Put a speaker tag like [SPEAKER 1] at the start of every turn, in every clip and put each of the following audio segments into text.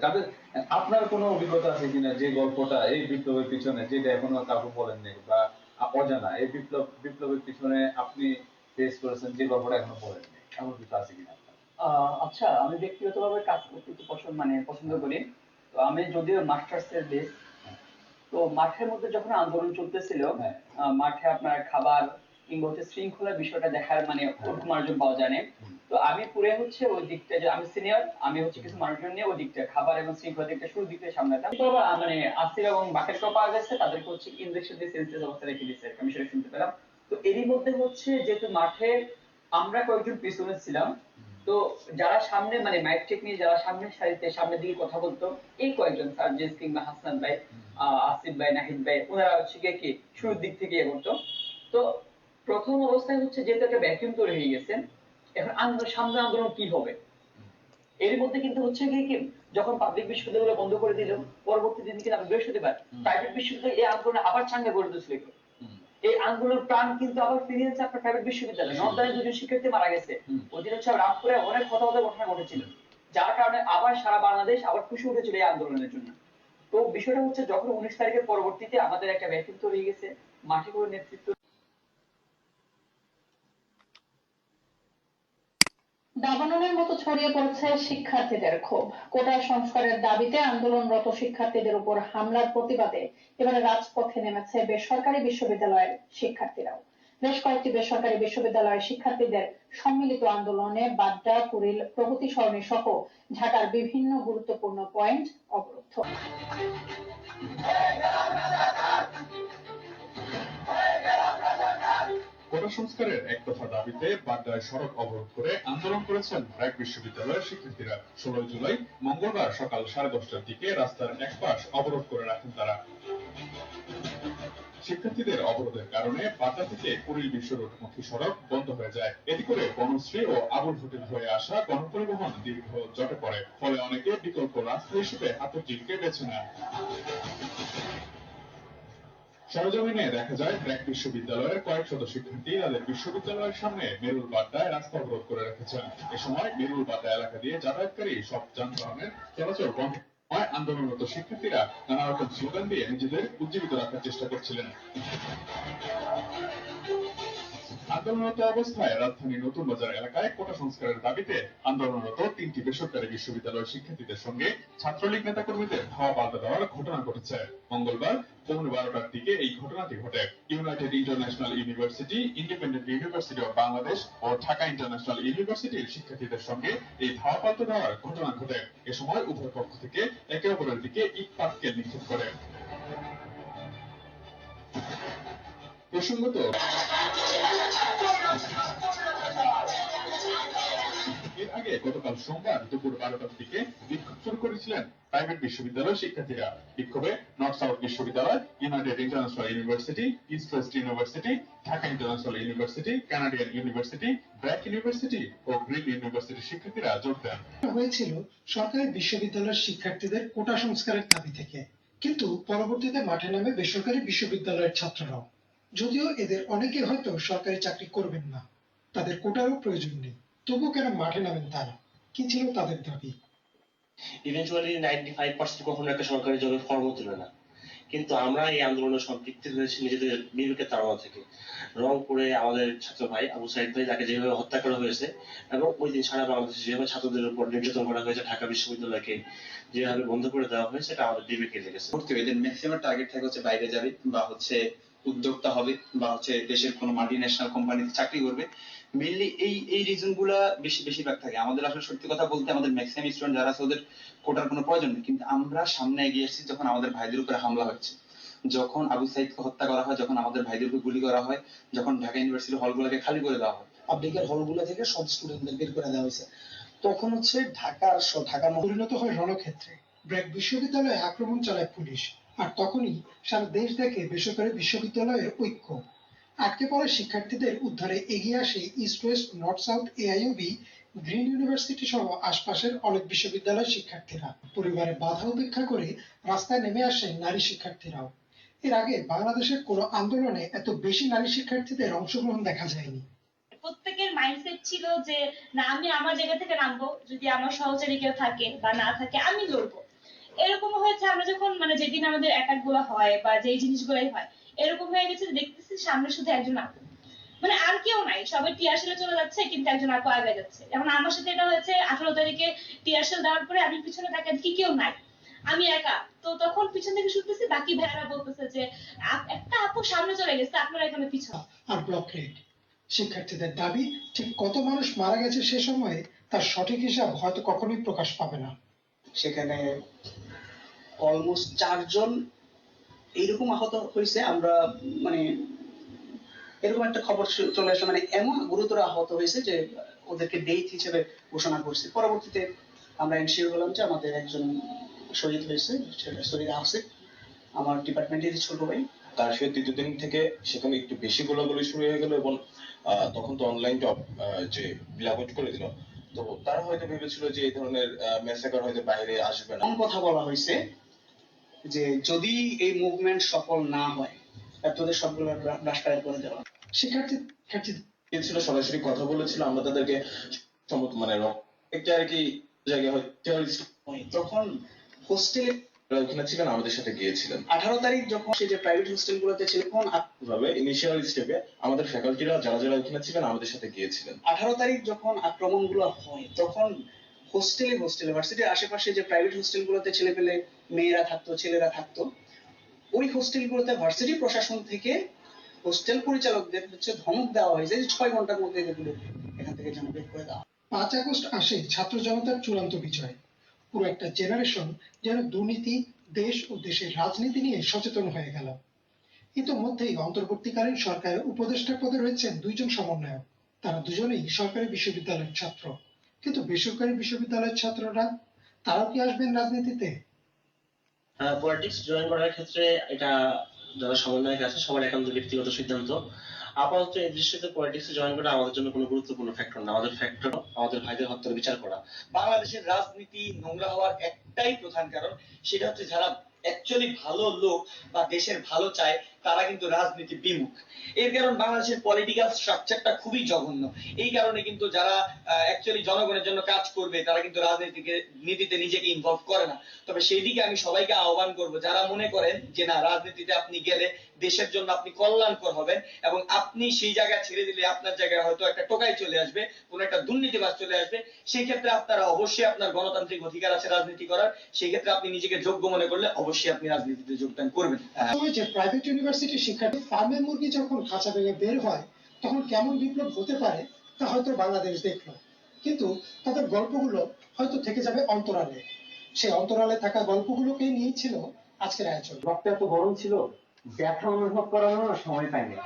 [SPEAKER 1] তাদের আপনার কোনো অভিজ্ঞতা আছে কিনা যে গল্পটা এই বিপ্লবের পিছনে যেটা এখনও কাউকে বলেননি বা অজানা এই বিপ্লব বিপ্লবের পিছনে আপনি ফেস করেছেন যে গল্পটা এখনও বলেননি এমন কিছু আছে কিনা
[SPEAKER 2] আচ্ছা আমি ব্যক্তিগতভাবে কাজ করতে একটু পছন্দ মানে পছন্দ করি। তো আমি যদিও মাস্টার্স এর বেস তো মাঠের মধ্যে যখন আন্দোলন চলতেছিল
[SPEAKER 1] হ্যাঁ।
[SPEAKER 2] মাঠে আপনার খাবার কিংবা হচ্ছে শৃঙ্খলার বিষয়টা দেখার মানে ওরকম পাওয়া যায় না। তো আমি পুরো হচ্ছে ওই দিকটা যে আমি সিনিয়র আমি হচ্ছে কিছু মানুষজন নিয়ে ওই দিকটা, খাবার এবং শৃঙ্খলা দিকটা শুরু দিকটা সামলাতাম। তো মানে আসির এবং বাকেটটাও পাওয়া গেছে, তাদেরকে হচ্ছে ইঞ্জেকশন দিয়ে সেন্সলেস অবস্থা রেখে দিয়েছে, আমি সেটা শুনতে পেলাম। তো এরই মধ্যে হচ্ছে যেহেতু মাঠে আমরা কয়েকজন পিছনে ছিলাম, তো যারা সামনে মানে মাইক টেক নিয়ে যারা সামনের সারিতে সামনের দিকে কথা বলতো, এই কয়েকজন সার্জেস কিংবা হাসান ভাই আসিফ ভাই, নাহিদ ভাই, ওনারা হচ্ছে গিয়ে কি, শুরুর দিক থেকে করতো তো প্রথম অবস্থায় হচ্ছে যেহেতু একটা ভ্যাকিউম তৈরি হয়ে গেছে এখন সামনে আন্দোলন কি হবে? এর মধ্যে কিন্তু হচ্ছে গিয়ে কি যখন পাবলিক বিশ্ববিদ্যালয় বন্ধ করে দিল পরবর্তী দিন কিন্তু আমি বৃহস্পতিবার। প্রাইভেট বিশ্ববিদ্যালয় এই আন্দোলনে আবার চাঙ্গা তুলছিল
[SPEAKER 1] হুম।
[SPEAKER 2] এই আন্দোলন প্রাণ কিন্তু আবার ফিরে যাচ্ছে আপনার প্রাইভেট বিশ্ববিদ্যালয়। নর্দানে দুজন শিক্ষার্থী মারা গেছে।
[SPEAKER 1] হুম।
[SPEAKER 2] ওই দিন হচ্ছে রামপুরে অনেক কথা কথা ঘটনা ঘটেছিল। যার কারণে আবার সারা বাংলাদেশ আবার খুশি উঠেছিল এই আন্দোলনের জন্য। তো বিষয়টা হচ্ছে যখন উনিশ তারিখের পরবর্তীতে আমাদের একটা ব্যক্তিত্ব রয়ে গেছে মাঠে করে নেতৃত্ব
[SPEAKER 3] দাবানলের মতো ছড়িয়ে পড়েছে শিক্ষার্থীদের ক্ষোভ। কোটা সংস্কারের দাবিতে আন্দোলনরত শিক্ষার্থীদের উপর হামলার প্রতিবাদে এবারে রাজপথে নেমেছে বেসরকারি বিশ্ববিদ্যালয়ের শিক্ষার্থীরাও। বেশ কয়েকটি বেসরকারি বিশ্ববিদ্যালয়ের শিক্ষার্থীদের সম্মিলিত আন্দোলনে বাড্ডা, কুড়িল, প্রগতি সরণি সহ ঢাকার বিভিন্ন গুরুত্বপূর্ণ পয়েন্ট অবরুদ্ধ।
[SPEAKER 4] সংস্কারের এক দফা দাবিতে বাড্ডায় সড়ক অবরোধ করে আন্দোলন করেছেন ব্র্যাক বিশ্ববিদ্যালয়ের শিক্ষার্থীরা। ষোলোই জুলাই মঙ্গলবার সকাল সাড়ে দশটার দিকে রাস্তার এক পাশ অবরোধ করে রাখেন তারা। শিক্ষার্থীদের অবরোধের কারণে বাড্ডা থেকে কুড়িল বিশ্ব রোডমুখী সড়ক বন্ধ হয়ে যায়। এতে করে বনশ্রী ও আবুল হোটেল হয়ে আসা গণপরিবহন দীর্ঘ জটে পড়ে। ফলে অনেকে বিকল্প রাস্তা হিসেবে হাতুরজিলকে বেছে নেয় সরজমিনে দেখা যায় ব্র্যাক বিশ্ববিদ্যালয়ের কয়েক শত শিক্ষার্থী তাদের বিশ্ববিদ্যালয়ের সামনে মেরুল বাড্ডায় রাস্তা অবরোধ করে রেখেছেন। এ সময় মেরুল বাড্ডা এলাকা দিয়ে যাতায়াতকারী সব যানবাহনের চলাচল বন্ধ হয় আন্দোলনরত শিক্ষার্থীরা নানা রকম স্লোগান দিয়ে নিজেদের উজ্জীবিত রাখার চেষ্টা করছিলেন। আন্দোলনরত অবস্থায় রাজধানী নতুন বাজার এলাকায় কোটা সংস্কারের দাবিতে আন্দোলনরত তিনটি বেসরকারি বিশ্ববিদ্যালয়ের শিক্ষার্থীদের সঙ্গে ছাত্রলীগ নেতাকর্মীদের ধাওয়া পাল্টা দেওয়ার ঘটনা ঘটেছে। মঙ্গলবার পৌনে বারোটার দিকে এই ঘটনাটি ঘটে। United International University, Independent University of Bangladesh O Dhaka International ইউনিভার্সিটির শিক্ষার্থীদের সঙ্গে এই ধাওয়া পাল্টা দেওয়ার ঘটনা ঘটে। এ সময় উভয় পক্ষ থেকে একে অপরের দিকে ইট নিক্ষেপ করে। প্রসঙ্গত এর আগে গতকাল সোমবার দুপুর বারোটার দিকে বিক্ষোভ শুরু করেছিলেন প্রাইভেট বিশ্ববিদ্যালয়ের শিক্ষার্থীরা। বিক্ষোভে নর্থ সাউথ বিশ্ববিদ্যালয়, United International University, East West University, Dhaka International University, Canadian University, BRAC University ও গ্রিন ইউনিভার্সিটির শিক্ষার্থীরা যোগ দেন।
[SPEAKER 5] হয়েছিল সরকারি বিশ্ববিদ্যালয়ের শিক্ষার্থীদের কোটা সংস্কারের দাবি থেকে। কিন্তু পরবর্তীতে মাঠে নামে বেসরকারি বিশ্ববিদ্যালয়ের ছাত্ররাও। যদিও এদের অনেকে হয়তো সরকারি চাকরি করবেন না তাদের কোটারও প্রয়োজন নেই। তবুও কেন মাঠে নামেন তারা? কি ছিল তাদের দাবি?
[SPEAKER 6] ইভেন্চুয়ালি নাইনটি ফাইভ পার্সেন্ট কখনো একটা সরকারি জবের ফর্মও তুলে না। কিন্তু আমরা এই আন্দোলনে সম্পৃক্ত হয়েছি নিজেদের বিবেকের তাড়না থেকে। রংপুরে আমাদের ছাত্র ভাই আবু সাইদ ভাই তাকে যেভাবে হত্যা করা হয়েছে এবং ওই দিন সারা বাংলাদেশে যেভাবে ছাত্রদের উপর নির্যাতন করা হয়েছে ঢাকা বিশ্ববিদ্যালয়কে যেভাবে বন্ধ করে দেওয়া হয়েছে এটা আমাদের বিবেকে লেগেছে।
[SPEAKER 7] ভর্তি এদের ম্যাক্সিমাম টার্গেট থাকে হচ্ছে বাইরে যাবে বা হচ্ছে উদ্যোক্তা হবে বা হচ্ছে দেশের কোনো মাল্টি ন্যাশনাল কোম্পানিতে চাকরি করবে। মেইনলি এই এই রিজনগুলা বেশি, বেশিরভাগ থাকে। আমাদের আসলে সত্যি কথা বলতে আমাদের ম্যাক্সিমাম স্টুডেন্ট যারা আছে ওদের কোটার কোনো প্রয়োজন নেই। কিন্তু আমরা সামনে এগিয়ে এসেছি যখন আমাদের ভাইদের উপরে হামলা হচ্ছে। যখন আবু সাইদকে হত্যা করা হয়, যখন আমাদের ভাইদের উপর গুলি করা হয়, যখন ঢাকা ইউনিভার্সিটি হলগুলোকে খালি করে দেওয়া হয়।
[SPEAKER 8] পাবলিকের হলগুলো থেকে সব স্টুডেন্টদের বের করে দেওয়া হয়েছে। তখন হচ্ছে ঢাকার ঢাকা
[SPEAKER 5] পরিণত হয় রণক্ষেত্রে। বিশ্ববিদ্যালয়ে আক্রমণ চালায় পুলিশ। আর তখনই সারা দেশ দেখে বেসরকারি বিশ্ববিদ্যালয়ের ঐক্য। আটকে পড়া শিক্ষার্থীদের উদ্ধারে এগিয়ে আসে East West North South AIUB Green University সহ আশপাশের অনেক বিশ্ববিদ্যালয়ের শিক্ষার্থীরা। পরিবারের বাধা উপেক্ষা করে রাস্তায় নেমে আসেন নারী শিক্ষার্থীরাও। এর আগে বাংলাদেশের কোনো আন্দোলনে এত বেশি নারী শিক্ষার্থীদের অংশগ্রহণ দেখা যায়নি।
[SPEAKER 9] প্রত্যেকের মাইন্ডসেট ছিল যে, না, আমি আমার জায়গা থেকে নামবো। যদি আমার সহচারী কেউ থাকে বা না থাকে, আমি লড়বো। এরকম হয়েছে আমরা যখন মানে যেদিন আমাদের অ্যাটাকগুলো হয় বা যেই জিনিসগুলোই হয়, এরকম হয়ে গেছে দেখতেছি সামনে শুধু একজন আপু। মানে আর কেউ নাই, সবাই টিয়ারশেলে চলে যাচ্ছে, কিন্তু একজন আপু আগে যাচ্ছে। যেমন আমার সাথে এটা হয়েছে আঠারো তারিখে টিয়ারশেল দেওয়ার পরে আমি পিছনে তাকে দেখি কেউ নাই। আমি একা। তো তখন পিছন থেকে শুনতেছি বাকি ভাইয়ারা বলতেছে যে একটা আপু সামনে চলে গেছে, আপনারা এখানে পিছনে।
[SPEAKER 5] আর ব্লক রেট শিক্ষার্থীদের দাবি, ঠিক কত মানুষ মারা গেছে সে সময়ে তার সঠিক হিসাব হয়তো কখনোই প্রকাশ পাবে না।
[SPEAKER 8] সেখানে অলমোস্ট চারজন এইরকম আহত হয়েছে। আমরা মানে এরকম একটা খবর চলে আসে মানে এমন গুরুতর আহত হয়েছে যে, ওদেরকে ডেথ হিসেবে ঘোষণা করছে। পরবর্তীতে আমরা এনশিওর হলাম যে আমাদের একজন শহীদ হয়েছে, সেটা শহীদ আসিফ, আমার ডিপার্টমেন্টের ছোট ভাই।
[SPEAKER 10] তার সে তৃতীয় দিন থেকে সেখানে একটু বেশি গোলাগুলি শুরু হয়ে গেল এবং তখন তো অনলাইন জব যে ব্ল্যাকআউট করে দিল তো তারা হয়তো ভেবেছিল যে এই ধরনের মেসাকার হয়তো বাইরে আসবে না।
[SPEAKER 8] কথা বলা হয়েছে যে যদি এই মুভমেন্ট সফল না হয় তোদের সবগুলো রাস্তায় করে দেওয়া।
[SPEAKER 5] শিক্ষার্থী শিক্ষার্থী
[SPEAKER 10] ছিল সরাসরি কথা বলেছিল, আমরা তাদেরকে সমত মানে একটা আর কি জায়গায় হয়
[SPEAKER 8] তখন হোস্টেলে
[SPEAKER 10] ওখানে ছিলেন আমাদের সাথে গিয়েছিলেন।
[SPEAKER 8] আঠারো তারিখ যখন সে যে প্রাইভেট হোস্টেল গুলোতে ছিল তখন
[SPEAKER 10] ভাবে ইনিশিয়াল স্টেপে আমাদের ফ্যাকাল্টিরা যারা যারা ওখানে ছিলেন আমাদের সাথে গিয়েছিলেন।
[SPEAKER 8] আঠারো তারিখ যখন আক্রমণগুলো হয় তখন হোস্টেলে হোস্টেলে ভার্সিটির আশেপাশে যে প্রাইভেট হোস্টেল গুলোতে ছেলে পেলে মেয়েরা থাকতো ছেলেরা থাকতো ওই হোস্টেল গুলোতে ভার্সিটি প্রশাসন থেকে হোস্টেল পরিচালকদের হচ্ছে ধমক দেওয়া হয়েছে যে ছয় ঘণ্টার মধ্যে এগুলো এখান থেকে যেন বের করে দেওয়া হয়।
[SPEAKER 5] পাঁচ আগস্ট আসে ছাত্র জনতার চূড়ান্ত বিজয়। পুরো একটা জেনারেশন যেন দুর্নীতি, দেশ ও দেশের রাজনীতি নিয়ে সচেতন হয়ে গেল। ইতোমধ্যেই অন্তর্বর্তীকালীন সরকারের উপদেষ্টা পদে রয়েছেন দুইজন সমন্বয়ক। তারা দুজনেই সরকারি বিশ্ববিদ্যালয়ের ছাত্র। কিন্তু বেসরকারি বিশ্ববিদ্যালয়ের ছাত্ররা, তারাও কি আসবেন রাজনীতিতে?
[SPEAKER 6] পলিটিক্স জয়েন করার ক্ষেত্রে এটা যারা সমন্বয়ক আছে, সবার একান্ত ব্যক্তিগত সিদ্ধান্ত। আপাতত এই দৃষ্টিতে পলিটিক্সে জয়েন করা আমাদের জন্য কোনো গুরুত্বপূর্ণ ফ্যাক্টর না। আমাদের ফ্যাক্টর আমাদের ভাইদের হত্যার বিচার করা।
[SPEAKER 11] বাংলাদেশের রাজনীতি নোংরা হওয়ার একটাই প্রধান কারণ, সেটা হচ্ছে যারা অ্যাকচুয়ালি ভালো লোক বা দেশের ভালো চায় তারা কিন্তু রাজনীতি বিমুখ। এর কারণ বাংলাদেশের পলিটিক্যাল স্ট্রাকচারটা খুবই জঘন্য। এই কারণে কিন্তু যারা অ্যাকচুয়ালি জনগণের জন্য কাজ করবে, তারা কিন্তু রাজনীতিকে, নীতিতে নিজেকে ইনভলভ করে না। তবে সেই দিকে আমি সবাইকে আহ্বান করব, যারা মনে করেন যে, না, রাজনীতিতে আপনি গেলে দেশের জন্য আপনি কল্যাণকর হবেন এবং আপনি সেই জায়গা ছেড়ে দিলে আপনার জায়গায় হয়তো একটা টোকাই চলে আসবে, কোন একটা দুর্নীতিবাজ চলে আসবে। সেই ক্ষেত্রে আপনারা অবশ্যই আপনার গণতান্ত্রিক অধিকার আছে রাজনীতি করার। সেই ক্ষেত্রে আপনি নিজেকে যোগ্য মনে করলে অবশ্যই আপনি রাজনীতিতে যোগদান করবেন।
[SPEAKER 5] প্রাইভেট ইউনিভার্সিটির শিক্ষার্থী ফার্মের মুরগি যখন খাঁচা ভেঙে বের হয় তখন কেমন বিপ্লব হতে পারে তা হয়তো বাংলাদেশ দেখল। কিন্তু তাদের গল্পগুলো হয়তো থেকে যাবে অন্তরালে। সেই অন্তরালে থাকা গল্পগুলোকে নিয়েই ছিল আজকের আয়োজন।
[SPEAKER 12] রক্ত এত গরম ছিল ব্যথা অনুভব না সময় পাইনি।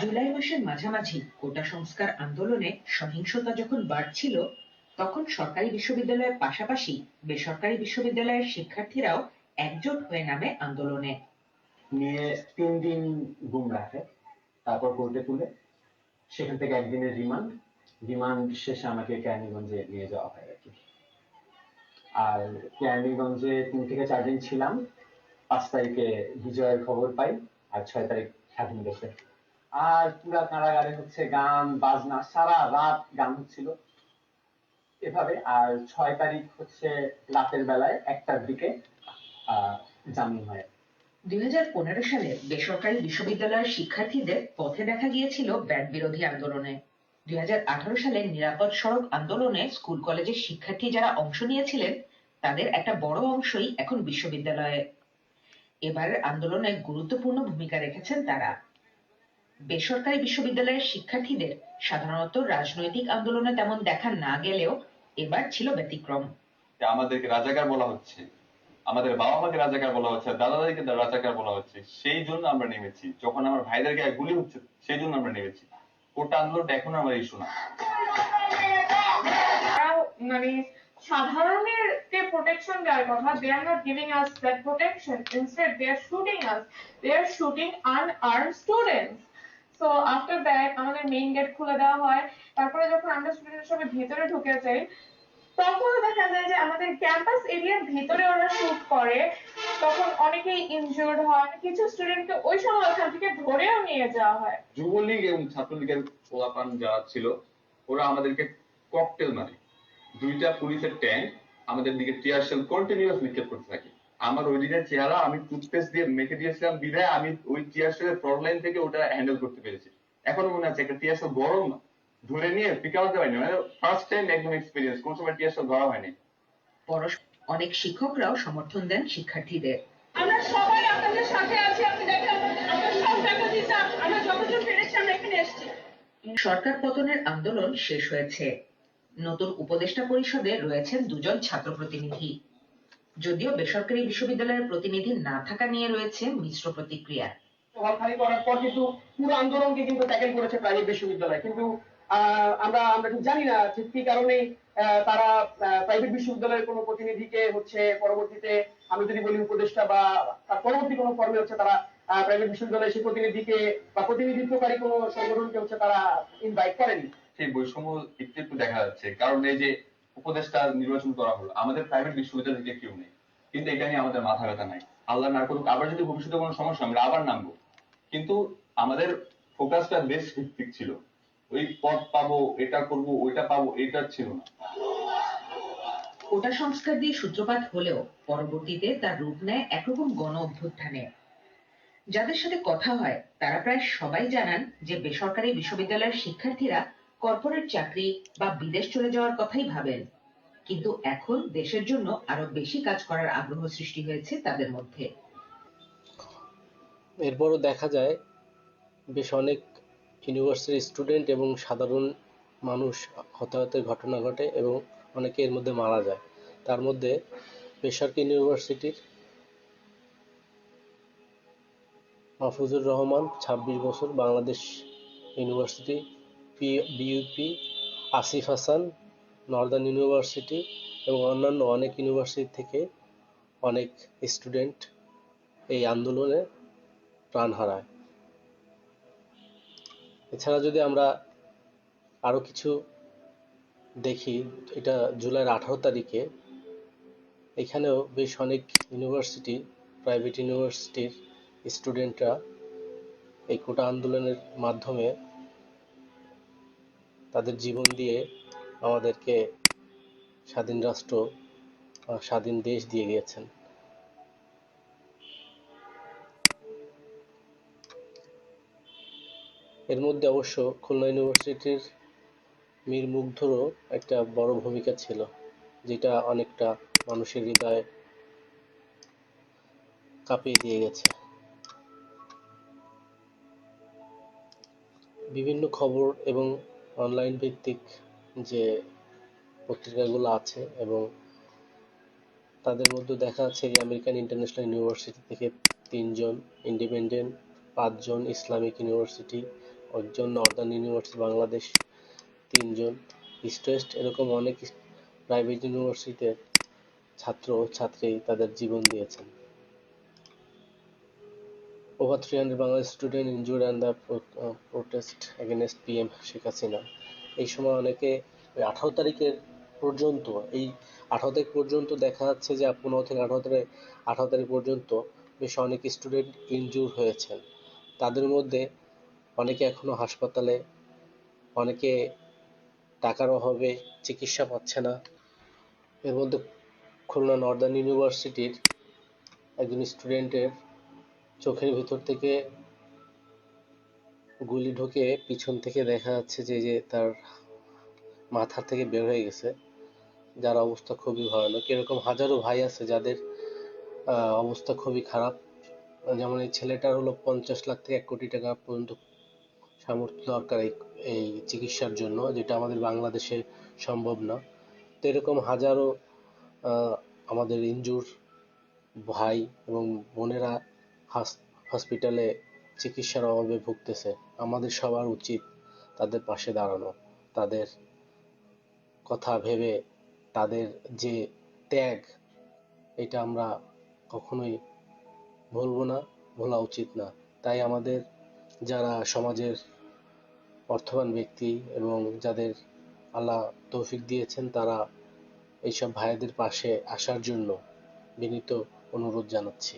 [SPEAKER 13] জুলাই মাসের মাঝামাঝি কোটা সংস্কার আন্দোলনে সহিংসতা যখন বাড়ছিল তখন সরকারি বিশ্ববিদ্যালয়ের পাশাপাশি বেসরকারি বিশ্ববিদ্যালয়ের শিক্ষার্থীরাও একজোট হয়ে নামে আন্দোলনে।
[SPEAKER 12] নিয়ে তিন দিন গুম রাখে, তারপর কোর্টে তুলে, সেখান থেকে একদিনের রিমান্ড। রিমান্ড শেষে আমাকে কেরানীগঞ্জে নিয়ে যাওয়া হয় আর কি। আর কেরানীগঞ্জে তিন থেকে চার দিন ছিলাম। পাঁচ তারিখে বিজয়ের খবর পাই আর ছয় তারিখ স্বাধীন দেশে। আর পুরা কারাগারে হচ্ছে গান, বাজনা, সারা রাত গান হচ্ছিল। এভাবে আর ছয় তারিখ হচ্ছে রাতের বেলায় একটার দিকে জামিন হয়।
[SPEAKER 13] দুই সালে বেসরকারি বিশ্ববিদ্যালয়ের শিক্ষার্থীদের পথে দেখা গিয়েছিল ব্যাট বিরোধী আন্দোলনে। দুই সালে নিরাপদ সড়ক আন্দোলনে স্কুল কলেজের শিক্ষার্থী যারা অংশ নিয়েছিলেন, তাদের একটা বড় অংশই এখন বিশ্ববিদ্যালয়ে। এবারের আন্দোলনে গুরুত্বপূর্ণ ভূমিকা রেখেছেন তারা। বেসরকারি বিশ্ববিদ্যালয়ের শিক্ষার্থীদের সাধারণত রাজনৈতিক আন্দোলনে তেমন দেখা না গেলেও এবার ছিল ব্যতিক্রম।
[SPEAKER 1] আমাদেরকে রাজাকার বলা হচ্ছে। আমাদের বাবা মাকে রাজাকার বলা হচ্ছে দাদা দাদিকে রাজাকার বলা হচ্ছে, সেই জন্য আমরা নেমেছি। যখন আমার ভাইদের গায়ে গুলি হচ্ছে, সেই জন্য আমরা নেমেছি। কোটা আন্দোলনটা এখন আমার ইস্যু না।
[SPEAKER 14] মানে সাধারণের কে প্রোটেকশন দেওয়ার কথা they are not giving us that protection instead they are shooting us they are shooting unarm students so after that আমাদের মেইন গেট খুলে দেওয়া হয়। তারপরে যখন আমরা স্টুডেন্টের সঙ্গে ভিতরে ঢুকে যাই তখন দেখা যায় যে আমাদের ক্যাম্পাস এরিয়ার ভিতরে ওরা শুট করে, তখন অনেকেই ইনজুর্ড হয় কিছু স্টুডেন্টকে ওই সময় ওখান থেকে ধরেও নিয়ে যাওয়া হয়।
[SPEAKER 1] যুবলীগ এবং ছাত্রলীগের পোলাপান যারা ছিল, ওরা আমাদেরকে ককটেল মারে। দুইটা পুলিশের ট্যাঙ্ক আমাদের দিকে টিয়ার শেল কন্টিনিউয়াস নিক্ষেপ করতে থাকে। আমার ওই দিনের চেহারা, আমি টুথপেস্ট দিয়ে মেখে দিয়েছিলাম বিধায় আমি ওই টিয়ার শেলের ফ্রন্ট লাইন থেকে ওটা হ্যান্ডেল করতে পেরেছি। এখনও মনে আছে, একটা টিয়ার শেল গরম ধরে নিয়ে পিক আউট পারিনি। মানে ফার্স্ট টাইম একদম এক্সপিরিয়েন্স কোন সময় টিয়ার শেল ধরা হয়নি।
[SPEAKER 13] অনেক শিক্ষকরাও সমর্থন দেন শিক্ষার্থীদের।
[SPEAKER 14] আমরা সবাই আপনাদের সাথে আছি আপনি দেখেন আমরা সব টাকা দিয়েছি আমরা যতজন পেরেছি আমরা এখানে এসেছি।
[SPEAKER 13] সরকার পতনের আন্দোলন শেষ হয়েছে। নতুন উপদেষ্টা পরিষদে রয়েছেন দুজন ছাত্র প্রতিনিধি। যদিও বেসরকারি বিশ্ববিদ্যালয়ের প্রতিনিধি না থাকা নিয়ে রয়েছে মিশ্র প্রতিক্রিয়া।
[SPEAKER 15] হল খালি করার পর কিন্তু পুরো আন্দোলনকে কিন্তু ট্যাকেল করেছে প্রাইভেট বিশ্ববিদ্যালয়। কিন্তু আমরা আমরা ঠিক জানি না ঠিক কি কারণে তারা প্রাইভেট বিশ্ববিদ্যালয়ের কোনো প্রতিনিধিকে হচ্ছে পরবর্তীতে, আমি যদি বলি উপদেষ্টা বা তার পরবর্তী কোনো ফর্মে হচ্ছে তারা প্রাইভেট বিশ্ববিদ্যালয়ের সেই প্রতিনিধিকে বা প্রতিনিধিত্বকারী কোনো সংগঠনকে হচ্ছে তারা ইনভাইট করেনি।
[SPEAKER 1] সেই বৈষম্য একটু একটু দেখা যাচ্ছে। কারণ এই যে উপদেষ্টা নির্বাচন করা হলো, আমাদের প্রাইভেট বিশ্ববিদ্যালয় থেকে কেউ নেই। কিন্তু এটা নিয়ে আমাদের মাথা ব্যথা নাই। আল্লাহ না করুক, আবার যদি ভবিষ্যতে কোনো সমস্যা আমরা আবার নামবো। কিন্তু আমাদের ফোকাসটা দেশ ভিত্তিক ছিল। ওই পদ পাবো এটা করব ওইটা পাবো এটা ছিল না।
[SPEAKER 13] কোটা সংস্কার দিয়ে সূত্রপাত হলেও পরবর্তীতে তার রূপ নেয় একরকম গণ অভ্যুত্থানে যাদের সাথে কথা হয় তারা প্রায় সবাই জানান যে বেসরকারি বিশ্ববিদ্যালয়ের শিক্ষার্থীরা কর্পোরেট চাকরি বা বিদেশ চলে যাওয়ার কথাই ভাবেন। কিন্তু এখন দেশের জন্য আরও বেশি কাজ করার আগ্রহ সৃষ্টি হয়েছে তাদের মধ্যে।
[SPEAKER 16] এরপরও দেখা যায় বেশ অনেক ইউনিভার্সিটির স্টুডেন্ট এবং সাধারণ মানুষ হতাহতের ঘটনা ঘটে এবং অনেকে এর মধ্যে মারা যায়। তার মধ্যে বেসরকারি ইউনিভার্সিটির মাহফুজুর রহমান ছাব্বিশ বছর, Bangladesh University BUP Asif Hasan Northern University এবং অন্যান্য অনেক ইউনিভার্সিটি থেকে অনেক স্টুডেন্ট এই আন্দোলনে প্রাণ হারায়। এছাড়া যদি আমরা আরও কিছু দেখি, এটা জুলাইয়ের আঠারো তারিখে, এখানেও বেশ অনেক ইউনিভার্সিটি, প্রাইভেট ইউনিভার্সিটির স্টুডেন্টরা এই কোটা আন্দোলনের মাধ্যমে তাদের জীবন দিয়ে আমাদেরকে স্বাধীন রাষ্ট্র স্বাধীন দেশ দিয়ে গিয়েছেন। এর মধ্যে অবশ্য খুলনা ইউনিভার্সিটির মীর মুগ্ধরও একটা বড় ভূমিকা ছিল, যেটা অনেকটা মানুষের হৃদয়ে কাঁপিয়ে দিয়ে গেছে। বিভিন্ন খবর এবং অনলাইন ভিত্তিক যে পত্রিকাগুলো আছে এবং তাদের মধ্যে দেখা যাচ্ছে যে আমেরিকান ইন্টারন্যাশনাল ইউনিভার্সিটি থেকে তিনজন, ইন্ডিপেন্ডেন্ট, পাঁচজন ইসলামিক ইউনিভার্সিটি একজন নর্দার্ন ইউনিভার্সিটি, বাংলাদেশ তিনজন। ইস্ট ওয়েস্ট এরকম অনেক প্রাইভেট ইউনিভার্সিটিতে ছাত্র ও ছাত্রী তাদের জীবন দিয়েছেন। Over three hundred Bangladesh student injured and the protest against PM Sheikh Hasina এই সময় অনেকে ওই আঠারো তারিখের পর্যন্ত, এই আঠারো তারিখ পর্যন্ত দেখা যাচ্ছে যে পনেরো থেকে আঠারো তারিখ আঠারো তারিখ পর্যন্ত বেশ অনেক স্টুডেন্ট ইনজুর হয়েছেন। তাদের মধ্যে অনেকে এখনও হাসপাতালে, অনেকে টাকার অভাবে চিকিৎসা পাচ্ছে না। এর মধ্যে খুলনা নর্দার্ন ইউনিভার্সিটির একজন স্টুডেন্টের চোখের ভিতর থেকে গুলি ঢুকে পিছন থেকে দেখা যাচ্ছে যে যে তার মাথা থেকে বের হয়ে গেছে। যার অবস্থা খুবই ভয়ানক। এরকম হাজারো ভাই আছে যাদের অবস্থা খুবই খারাপ। যেমন এই ছেলেটার হলো পঞ্চাশ লাখ থেকে এক কোটি টাকা পর্যন্ত সামর্থ্য দরকার এই এই চিকিৎসার জন্য, যেটা আমাদের বাংলাদেশে সম্ভব না। তো এরকম হাজারো আমাদের ইনজুর ভাই এবং বোনেরা হাস- হসপিটালে চিকিৎসার অভাবে ভুগতেছে। আমাদের সবার উচিত তাদের পাশে দাঁড়ানো, তাদের কথা ভেবে তাদের যে ত্যাগ, এটা আমরা কখনোই ভুলবো না, ভোলা উচিত না। তাই আমাদের যারা সমাজের অর্থবান ব্যক্তি এবং যাদের আল্লাহ তৌফিক দিয়েছেন, তারা এইসব ভাইদের পাশে আসার জন্য বিনীত অনুরোধ জানাচ্ছি।